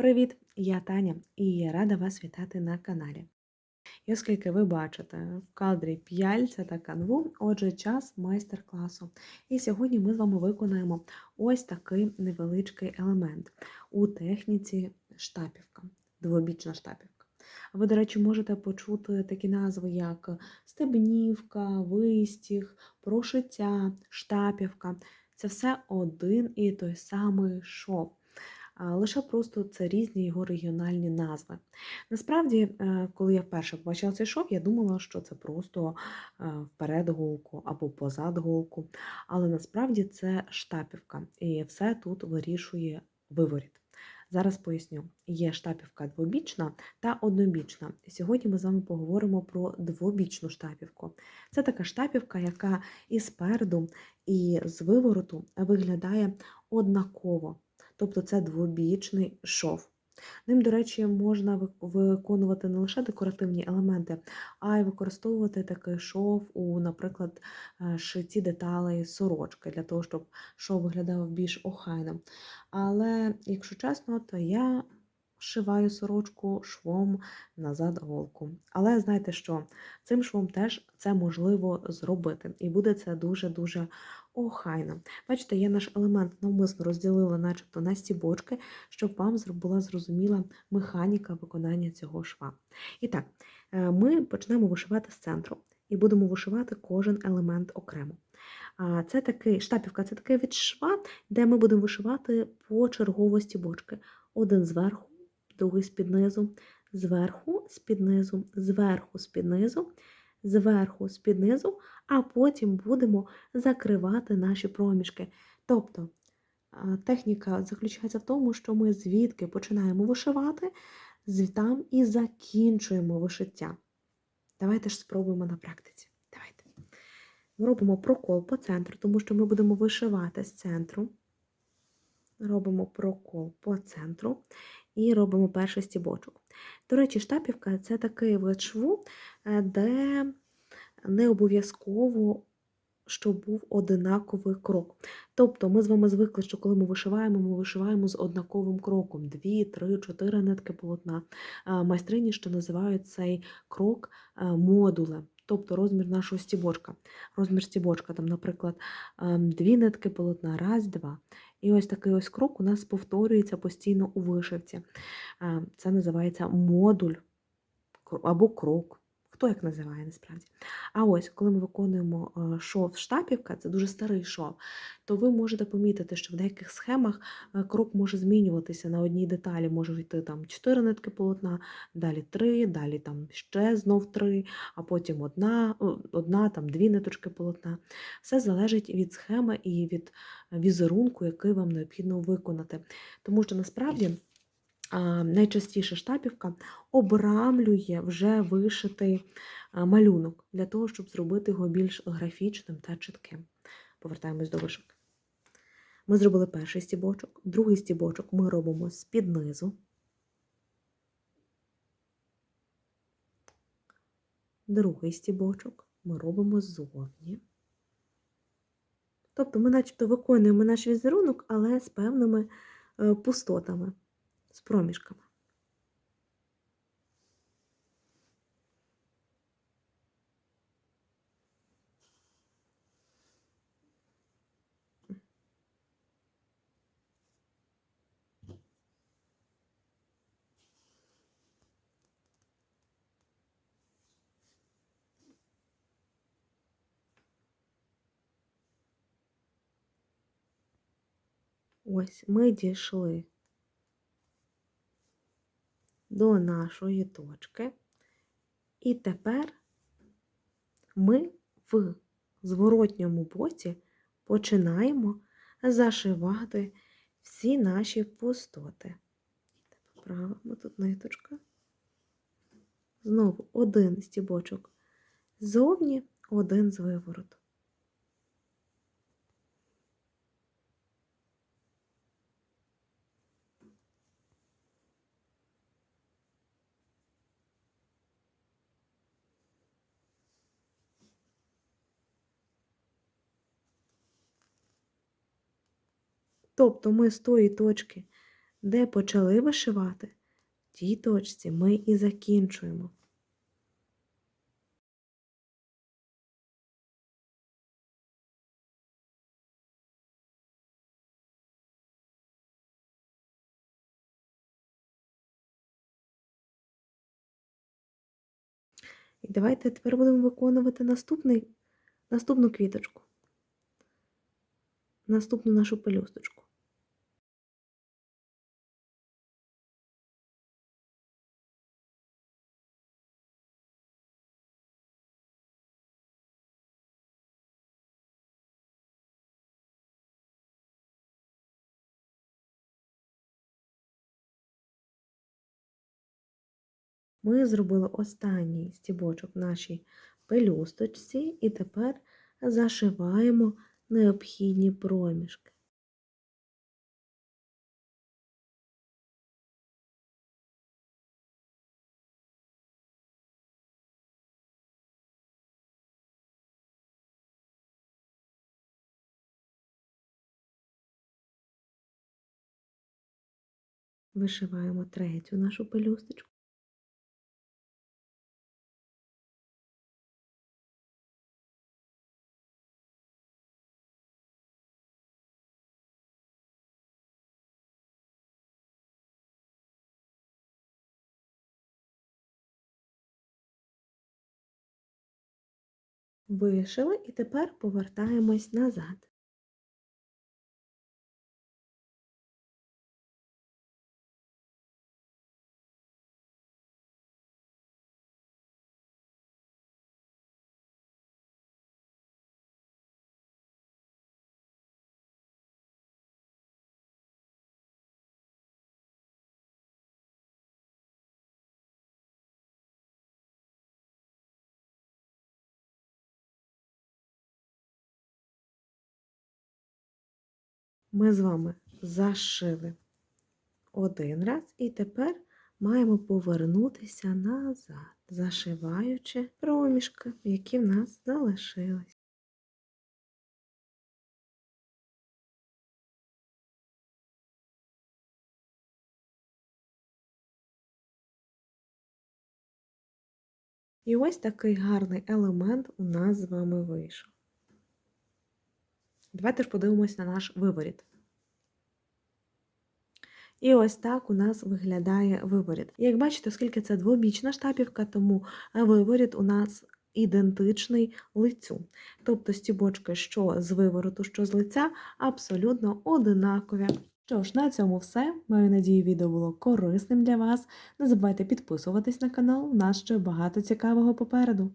Привіт! Я Таня і я рада вас вітати на каналі. І оскільки ви бачите в кадрі п'яльця та канву, отже, час майстер-класу. І сьогодні ми з вами виконаємо ось такий невеличкий елемент у техніці штапівка, двобічна штапівка. Ви, до речі, можете почути такі назви, як стебнівка, вистіг, прошиття, штапівка. Це все один і той самий шов лише просто це різні його регіональні назви. Насправді, е, коли я вперше побачила цей шов, я думала, що це просто е, вперед голку або позад голку. Але насправді це штапівка, і все тут вирішує виворіт. Зараз поясню, є штапівка двобічна та однобічна. Сьогодні ми з вами поговоримо про двобічну штапівку. Це така штапівка, яка і спереду, і з вивороту виглядає однаково тобто це двобічний шов. Ним, до речі, можна виконувати не лише декоративні елементи, а й використовувати такий шов у, наприклад, е, шиті деталей сорочки, для того, щоб шов виглядав більш охайним. Але, якщо чесно, то я шиваю сорочку швом назад голку. Але знаєте що? Цим швом теж це можливо зробити. І буде це дуже-дуже охайно. Бачите, я наш елемент навмисно розділила начебто на стібочки, щоб вам була зрозуміла механіка виконання цього шва. І так, е, ми почнемо вишивати з центру і будемо вишивати кожен елемент окремо. Це такий штапівка це такий від шва, де ми будемо вишивати по чергово стібочки. Один зверху, другий з-під низу, зверху, з-під зверху, з-під зверху, з-під а потім будемо закривати наші проміжки. Тобто техніка заключається в тому, що ми звідки починаємо вишивати, звітам і закінчуємо вишиття. Давайте ж спробуємо на практиці. Давайте. Робимо прокол по центру, тому що ми будемо вишивати з центру. Робимо прокол по центру і робимо перший стібочок. До речі, штапівка це такий вид е, де не обов'язково, щоб був одинаковий крок. Тобто ми з вами звикли, що коли ми вишиваємо, ми вишиваємо з однаковим кроком: дві, три, чотири нитки полотна. Майстрині, що називають цей крок е, модулем. Тобто розмір нашого стібочка. Розмір стібочка, там, наприклад, ем, дві нитки полотна, раз, два. І ось такий ось крок у нас повторюється постійно у вишивці. Ем, це називається модуль або крок хто як називає насправді. А ось, коли ми виконуємо е, шов штапівка, це дуже старий шов, то ви можете помітити, що в деяких схемах е, крок може змінюватися на одній деталі, може йти там 4 нитки полотна, далі 3, далі там ще знов 3, а потім одна, одна там дві ниточки полотна. Все залежить від схеми і від візерунку, який вам необхідно виконати. Тому що насправді найчастіше штапівка обрамлює вже вишитий малюнок для того, щоб зробити його більш графічним та чітким. Повертаємось до вишивки. Ми зробили перший стібочок, другий стібочок ми робимо з-під низу. Другий стібочок ми робимо ззовні. Тобто ми начебто виконуємо наш візерунок, але з певними е, пустотами з проміжками. Ось ми дійшли до нашої точки. І тепер ми в зворотньому боці починаємо зашивати всі наші пустоти. Поправимо тут ниточка. Знову один стібочок ззовні, один з вивороту. Тобто ми з тої точки, де почали вишивати, тій точці ми і закінчуємо. І давайте тепер будемо виконувати наступний, наступну квіточку, наступну нашу пелюсточку. Ми зробили останній стібочок в нашій пелюсточці і тепер зашиваємо необхідні проміжки. Вишиваємо третю нашу пелюсточку. Вишили і тепер повертаємось назад. Ми з вами зашили один раз і тепер маємо повернутися назад, зашиваючи проміжки, які в нас залишились. І ось такий гарний елемент у нас з вами вийшов. Давайте ж подивимось на наш виворіт. І ось так у нас виглядає виворіт. Як бачите, оскільки це двобічна штапівка, тому виворіт у нас ідентичний лицю. Тобто стібочки, що з вивороту, що з лиця, абсолютно одинакові. Що ж, на цьому все. Маю надію, відео було корисним для вас. Не забувайте підписуватись на канал, у нас ще багато цікавого попереду.